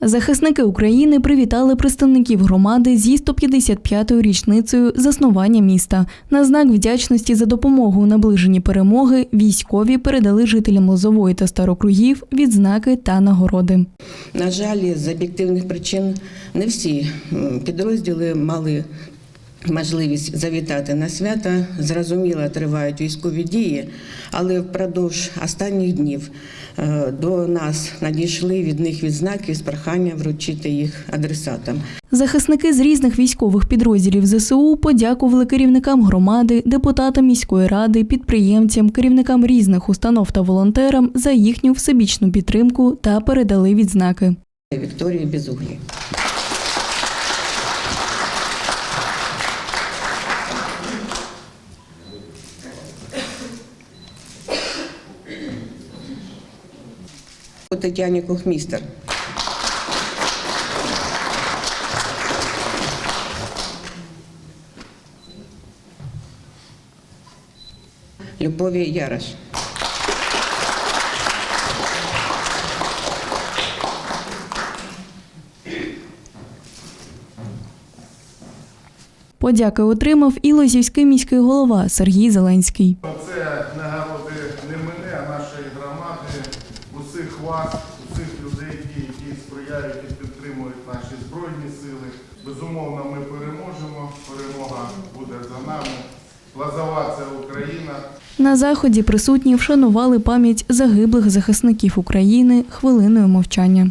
Захисники України привітали представників громади зі 155-ю річницею заснування міста. На знак вдячності за допомогу у наближенні перемоги військові передали жителям Лозової та Старокругів відзнаки та нагороди. На жаль, з об'єктивних причин не всі підрозділи мали можливість завітати на свята. Зрозуміло, тривають військові дії, але впродовж останніх днів е, до нас надійшли від них відзнаки з проханням вручити їх адресатам. Захисники з різних військових підрозділів ЗСУ подякували керівникам громади, депутатам міської ради, підприємцям, керівникам різних установ та волонтерам за їхню всебічну підтримку та передали відзнаки. Вікторії Безуглі. Тетяні Кухмістер. Любові Ярош. Подяки отримав і Лозівський міський голова Сергій Зеленський. Це нагороди не мене, а нашої громади, усіх вас, усіх людей, які, сприяють і підтримують наші збройні сили. Безумовно, ми переможемо. Перемога буде за нами. Лазова це Україна. На заході присутні вшанували пам'ять загиблих захисників України хвилиною мовчання.